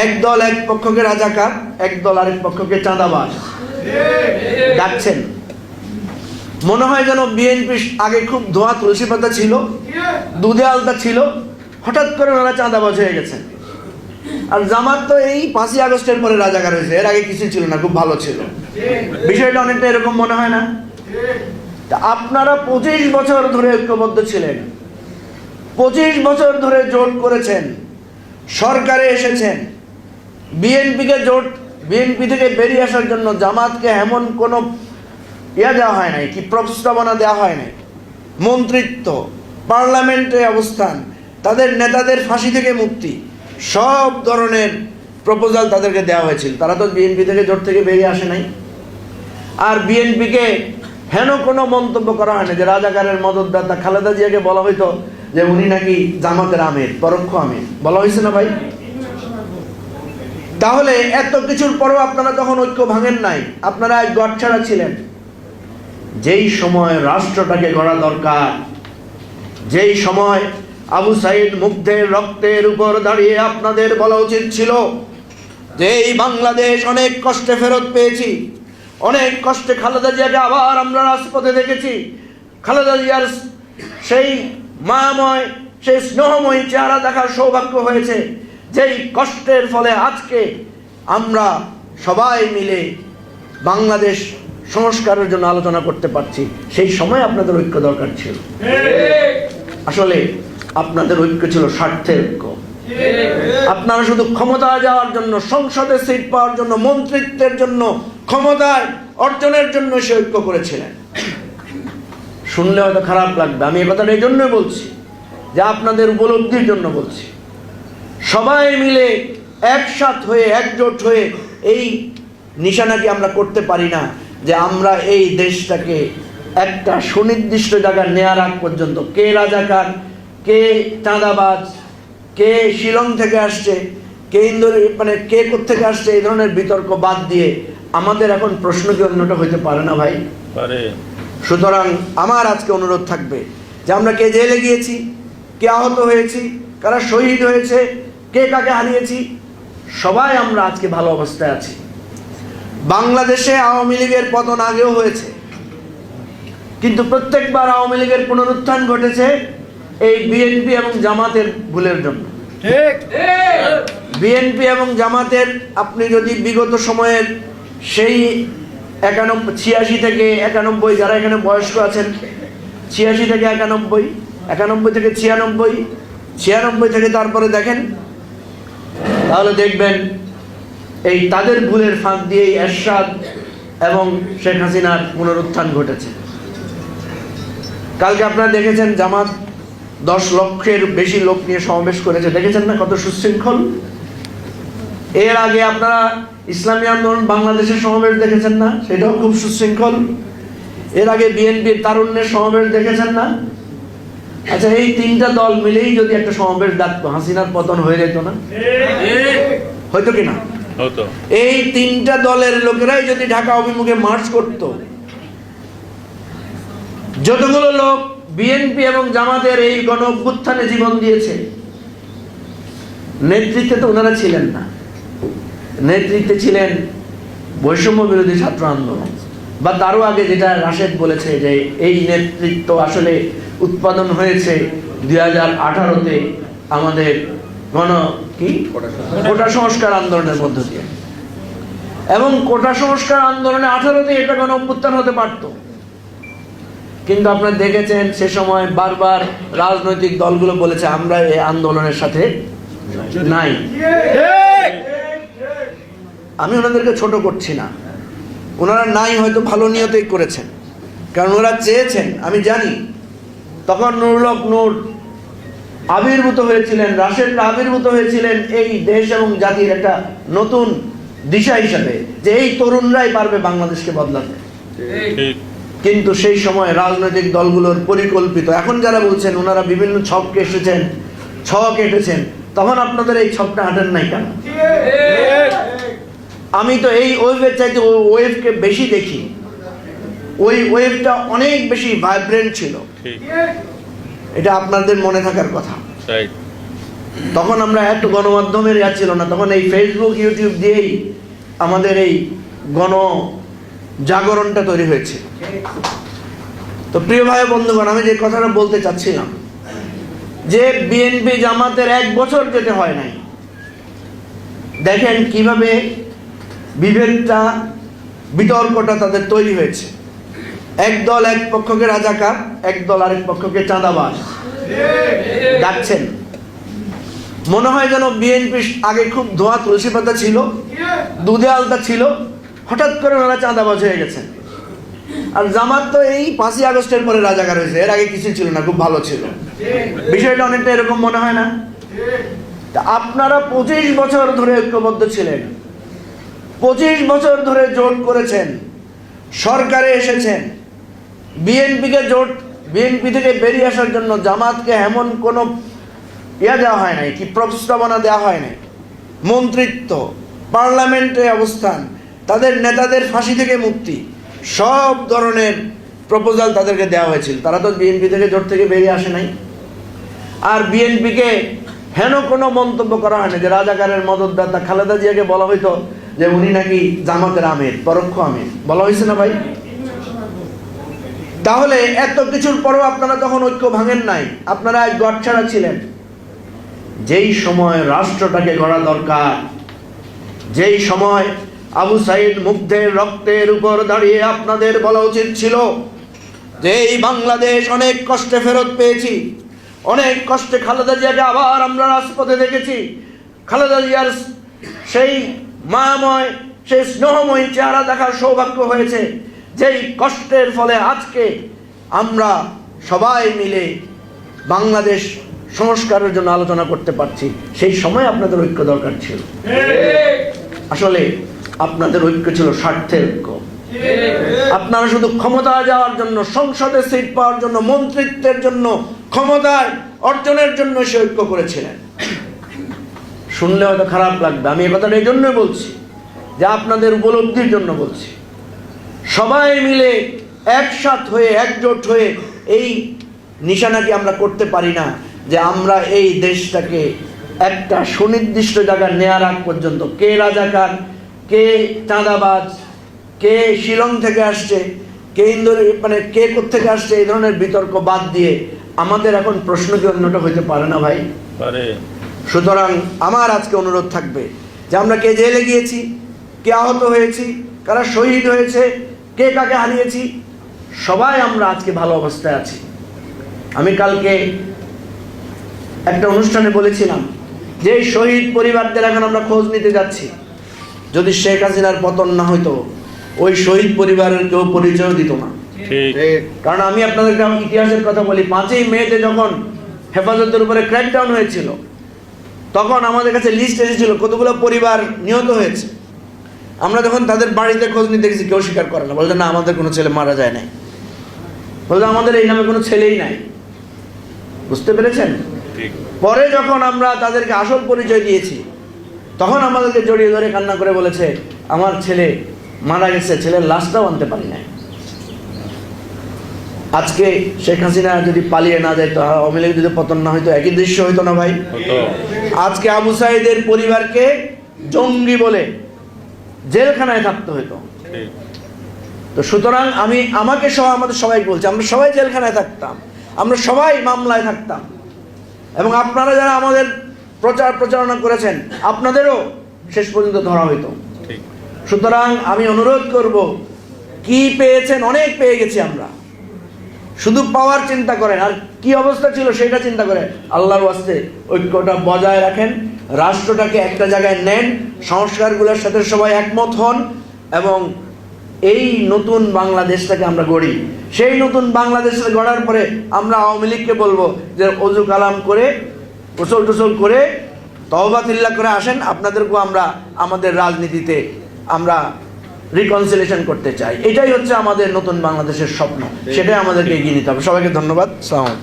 এক দল এক পক্ষকে রাজাকার, এক দল আরেক পক্ষকে চাঁদাবাজ। ডাকছেন। মনে হয় যেন বিএনপি আগে খুব ধোয়া তুলসী পাতা ছিল, দুধে আলতা ছিল, হঠাৎ করে ওনারা চাঁদাবাজ হয়ে গেছেন আর জামাত তো এই পাঁচই আগস্টের পরে রাজাকার হয়েছে, এর আগে কিছু ছিল না, খুব ভালো ছিল। বিষয়টা অনেকটা এরকম মনে হয় না? তা আপনারা পঁচিশ বছর ধরে ঐক্যবদ্ধ ছিলেন, পঁচিশ বছর ধরে জোট করেছেন, সরকারে এসেছেন বিএনপিকে জোট, বিএনপি থেকে বেরিয়ে আসার জন্য জামাতকে এমন কোনো ইয়া দেওয়া হয় নাই, কি প্রস্তাবনা দেওয়া হয় নাই। মন্ত্রিত্ব, পার্লামেন্টে অবস্থান, তাদের নেতাদের ফাঁসি থেকে মুক্তি, সব ধরনের প্রপোজাল তাদেরকে দেওয়া হয়েছিল। তারা তো বিএনপি থেকে জোট থেকে বেরিয়ে আসে নাই। আর বিএনপিকে হেন কোনো মন্তব্য করা হয় না যে রাজাকারের মদতদাতা খালেদা জিয়াকে বলা হইতো যে উনি নাকি জামাতের আমের, পরোক্ষ আমের। বলা হয়েছে না ভাই? তাহলে এত কিছুর পরেও আপনারা যখন ঐক্য ভাঙেন নাই। আপনারা গড় ছাড়া ছিলেন। যেই সময় রাষ্ট্রটাকে গড়া দরকার, যেই সময় আবু সাইদ মুগ্ধের রক্তের উপর দাঁড়িয়ে আপনাদের বলা উচিত ছিল যে এই বাংলাদেশ অনেক কষ্টে ফেরত পেয়েছি, অনেক কষ্টে খালেদা জিয়াকে আবার আমরা রাজপথে দেখেছি। খালেদা জিয়ার সেই মায়াময়, সেই স্নেহময়ী চেহারা দেখার সৌভাগ্য হয়েছে। যেই কষ্টের ফলে আজকে আমরা সবাই মিলে বাংলাদেশ সংস্কারের জন্য আলোচনা করতে পারছি, সেই সময় আপনাদের ঐক্য দরকার ছিল। আসলে আপনাদের ঐক্য ছিল স্বার্থের ঐক্য। আপনারা শুধু ক্ষমতায় যাওয়ার জন্য, সংসদে সিট পাওয়ার জন্য, মন্ত্রিত্বের জন্য, ক্ষমতায় অর্জনের জন্য সে ঐক্য করেছিলেন। শুনলে হয়তো খারাপ লাগবে, আমি এ কথাটা এই জন্যই বলছি, যে আপনাদের উপলব্ধির জন্য বলছি। সবাই মিলে একসাথ হয়ে একজোট হয়ে এই নিশানাটি আমরা করতে পারি না যে আমরা এই দেশটাকে একটা সুনির্দিষ্ট জায়গায় নেয়ার আগ পর্যন্ত কে রাজাকার কে চাঁদাবাজ কে শিলং থেকে আসছে কে ইন্দোর মানে কে থেকে আসছে এই ধরনের বিতর্ক বাদ দিয়ে আমাদের এখন প্রশ্ন কি অন্যটা হইতে পারে না ভাই? পারে। সুতরাং আমার আজকে অনুরোধ থাকবে যে আমরা কে জেলে গিয়েছি কে আহত হয়েছি কারা শহীদ হয়েছে কে কাকে হারিয়েছি? সবাই আমরা আজকে ভালো অবস্থায় আছি। বাংলাদেশে আওয়ামী লীগের পতন আগেও হয়েছে। কিন্তু প্রত্যেকবার আওয়ামী লীগের পুনরুত্থান ঘটেছে এই বিএনপি এবং জামাতের ভুলের জন্য। বিএনপি এবং জামাতের আপনি যদি বিগত সময়ের সেই একানব্বই ছিয়াশি থেকে একানব্বই যারা এখানে বয়স্ক আছেন ছিয়াশি থেকে একানব্বই একানব্বই থেকে ছিয়ানব্বই ছিয়ানব্বই থেকে তারপরে দেখেন তাহলে দেখবেন এই তাদের ভুলের ফাঁক দিয়েই এরশাদ এবং শেখ হাসিনার পুনরুত্থান ঘটেছে। কালকে আপনারা দেখেছেন জামাত দশ লক্ষের বেশি লোক নিয়ে সমাবেশ করেছে। দেখেছেন না কত সুশৃঙ্খল? এর আগে আপনারা ইসলামী আন্দোলন বাংলাদেশের সমাবেশ দেখেছেন না? সেটাও খুব সুশৃঙ্খল। এর আগে বিএনপির তারুণ্যের সমাবেশ দেখেছেন না? আচ্ছা এই তিনটা দল মিলেই যদি একটা সমাবেশ ডাকতো হাসিনার পতন হয়ে যেত না? হয়তো কি না? হতো এই তিনটা দলের লোকেরাই যদি ঢাকা অভিমুখে মার্চ করত যতগুলো লোক বিএনপি এবং জামাতের এই গণ অভ্যুত্থানে জীবন দিয়েছে নেতৃত্বে তো ওনারা ছিলেন না। নেতৃত্বে ছিলেন বৈষম্য বিরোধী ছাত্র আন্দোলন। বা তারও আগে যেটা রাশেদ বলেছে যে এই নেতৃত্ব আসলে উৎপাদন হয়েছে দুই হাজার আঠারোতে আমাদের গণ কি? কোটা সংস্কার আন্দোলনের মধ্য দিয়ে। এবং কোটা সংস্কার আন্দোলনে আঠারোতে এটা গণ অভ্যুত্থান হতে পারতো। কিন্তু আপনারা দেখেছেন সে সময় বারবার রাজনৈতিক দলগুলো বলেছে, আমরা এই আন্দোলনের সাথে নাই। আমি ওনাদেরকে ছোট করছি না। ওনারা নাই হয়তো ভালো নিয়তেই করেছেন। কারণ ওরা চেয়েছেন, আমি জানি তখন নুরুলক নূর আবির্ভূত হয়েছিলেন রাশেদরা আবির্ভূত হয়েছিলেন এই দেশ এবং জাতির একটা নতুন দিশা হিসাবে, যে এই তরুণরাই পারবে বাংলাদেশকে বদলাতে। কিন্তু সেই সময় রাজনৈতিক দলগুলোর পরিকল্পিত, এখন যারা বলছেন ওনারা বিভিন্ন ছককে এসেছেন ছক এঁটেছেন, তখন আপনাদের এই ছকটা হাঁটেন নাই কেন? আমি তো এই ওয়েভের চাইতে ওই ওয়েভকে বেশি দেখি। ওই ওয়েভটা অনেক বেশি ভাইব্রেন্ট ছিল। এটা আপনাদের মনে থাকার কথা। তখন আমরা এত গণমাধ্যমের ইয়া ছিল না তখন এই ফেসবুক ইউটিউব দিয়েই আমাদের এই গণ জাগরণটা তৈরি হয়েছে। তো প্রিয় ভাই বন্ধুগণ আমি যে কথাটা বলতে চাচ্ছিলাম যে বিএনপি জামাতের এক বছর যেতে হয় নাই দেখেন কীভাবে বিভেদটা বিতর্কটা তাদের তৈরি হয়েছে। এক দল এক পক্ষকে রাজাকার, এক দল আরেক পক্ষকে চাঁদাবাজ। ডাকছেন। মনে হয় যেন বিএনপি আগে খুব ধোয়া তুলসী পাতা ছিল, দুধে আলতা ছিল, হঠাৎ করে ওনারা চাঁদাবাজ হয়ে গেছেন। আর জামাত তো এই পাঁচই আগস্টের পরে রাজাকার হয়েছে, এর আগে কিছু ছিল না, খুব ভালো ছিল। বিষয়টা অনেকটা এরকম মনে হয় না? তা আপনারা পঁচিশ বছর ধরে ঐক্যবদ্ধ ছিলেন। পঁচিশ বছর ধরে জোট করেছেন। সরকারে এসেছেন। বিএনপিকে জোট বিএনপি থেকে বেরিয়ে আসার জন্য জামাতকে এমন কোনো ইয়া দেওয়া হয় নাই, কি প্রস্তাবনা দেওয়া হয় নাই। মন্ত্রিত্ব, পার্লামেন্টে অবস্থান, তাদের নেতাদের ফাঁসি থেকে মুক্তি, সব ধরনের প্রপোজাল তাদেরকে দেওয়া হয়েছিল। তারা তো বিএনপি থেকে জোট থেকে বেরিয়ে আসে নাই। আর বিএনপিকে হেন কোনো মন্তব্য করা হয় না যে রাজাকারের মদতদাতা খালেদা জিয়াকে বলা হইতো যে উনি নাকি জামাতের আমির, পরোক্ষ আমির। বলা হয়েছে না ভাই? তাহলে এত কিছুর পরেও আপনারা তখন ঐক্য ভাঙেন নাই। আপনারা এক গড়ছাড়া ছিলেন। যেই সময় রাষ্ট্রটাকে গড়া দরকার, যেই সময় আবু সাইদ মুগ্ধের রক্তের উপর দাঁড়িয়ে আপনাদের বলা উচিত ছিল যে এই বাংলাদেশ অনেক কষ্টে ফেরত পেয়েছি, অনেক কষ্টে খালেদা জিয়াকে আবার আমরা রাজপথে দেখেছি। খালেদা জিয়ার সেই মায়াময়, সেই স্নেহময় চেহারা দেখার সৌভাগ্য হয়েছে। যেই কষ্টের ফলে আজকে আমরা সবাই মিলে বাংলাদেশ সংস্কারের জন্য আলোচনা করতে পারছি, সেই সময় আপনাদের ঐক্য দরকার ছিল। আসলে আপনাদের ঐক্য ছিল স্বার্থের ঐক্য। আপনারা শুধু ক্ষমতা যাওয়ার জন্য, সংসদে সিট পাওয়ার জন্য, মন্ত্রিত্বের জন্য ক্ষমতার অর্জনের জন্য সে ঐক্য করেছিলেন। শুনলে হয়তো খারাপ লাগবে, আমি এ কথাটা এই জন্যই বলছি, যে আপনাদের উপলব্ধির জন্য বলছি। সবাই মিলে একসাথ হয়ে একজোট হয়ে এই নিশানাকে আমরা করতে পারি না যে আমরা এই দেশটাকে একটা সুনির্দিষ্ট জায়গায় নেয়ার আগ পর্যন্ত কে রাজাকার কে চাঁদাবাজ কে শিলং থেকে আসছে কে ইন্দোর মানে কে থেকে আসছে এই ধরনের বিতর্ক বাদ দিয়ে আমাদের এখন প্রশ্ন কি অন্যটা হইতে পারে না ভাই? সুতরাং আমার আজকে অনুরোধ থাকবে যে আমরা কে জেলে গিয়েছি কে আহত হয়েছি কারা শহীদ হয়েছে কে কাকে হারিয়েছি? সবাই আমরা আজকে ভালো অবস্থায় আছি। আমি কালকে একটা অনুষ্ঠানে বলেছিলাম যে শহীদ পরিবারদের এখন আমরা খোঁজ নিতে যাচ্ছি। যদি শেখ হাসিনার পতন না হইতো ওই শহীদ পরিবারের কেউ পরিচয় দিত না। ঠিক। কারণ আমি আপনাদেরকে আমার ইতিহাসের কথা বলি পাঁচই মেতে যখন হেফাজতের উপরে ক্র্যাকডাউন হয়েছিল তখন আমাদের কাছে লিস্ট এসেছিল কতগুলো পরিবার নিহত হয়েছে। আমরা যখন তাদের বাড়িতে খোঁজ নিতে গেছি কেউ স্বীকার করে না। বলতে না আমাদের কোনো ছেলে মারা যায় নাই। বলতে আমাদের এই নামে কোনো ছেলেই নাই। বুঝতে পেরেছেন? পরে যখন আমরা তাদেরকে আসল পরিচয় দিয়েছি তখন আমাদেরকে জড়িয়ে ধরে কান্না করে বলেছে আমার ছেলে মারা গেছে ছেলের লাশটাও আনতে পারি নাই। আজকে শেখ হাসিনা যদি পালিয়ে না যায় তো আওয়ামী লীগ যদি পতন না হয়তো একই দৃশ্য হইতো না ভাই? আজকে আবু সাইদের পরিবারকে জঙ্গি বলে জেলখানায় থাকতে হইতো। তো সুতরাং আমি আমাকে সহ আমাদের সবাই বলছি, আমরা সবাই জেলখানায় থাকতাম, আমরা সবাই মামলায় থাকতাম। এবং আপনারা যারা আমাদের প্রচার প্রচারণা করেছেন, আপনাদেরও শেষ পর্যন্ত ধরা হইতো। সুতরাং আমি অনুরোধ করব, কি পেয়েছেন, অনেক পেয়ে গেছি আমরা। শুধু পাওয়ার চিন্তা করেন, আর কি অবস্থা ছিল সেটা চিন্তা করেন আল্লাহর ওয়াস্তে ঐক্যটা বজায় রাখেন। রাষ্ট্রটাকে একটা জায়গায় নেন সংস্কারগুলোর সাথে সবাই একমত হন এবং এই নতুন বাংলাদেশটাকে আমরা গড়ি। সেই নতুন বাংলাদেশটা গড়ার পরে আমরা আওয়ামী লীগকে বলব যে অজু কালাম করে গোসল টোসল করে তহবা তিল্লা করে আসেন। আপনাদেরকেও আমরা আমাদের রাজনীতিতে আমরা রিকনসিলেশন করতে চাই। এটাই হচ্ছে আমাদের নতুন বাংলাদেশের স্বপ্ন। সেটাই আমাদেরকে এগিয়ে নিতে হবে। সবাইকে ধন্যবাদ। সালাম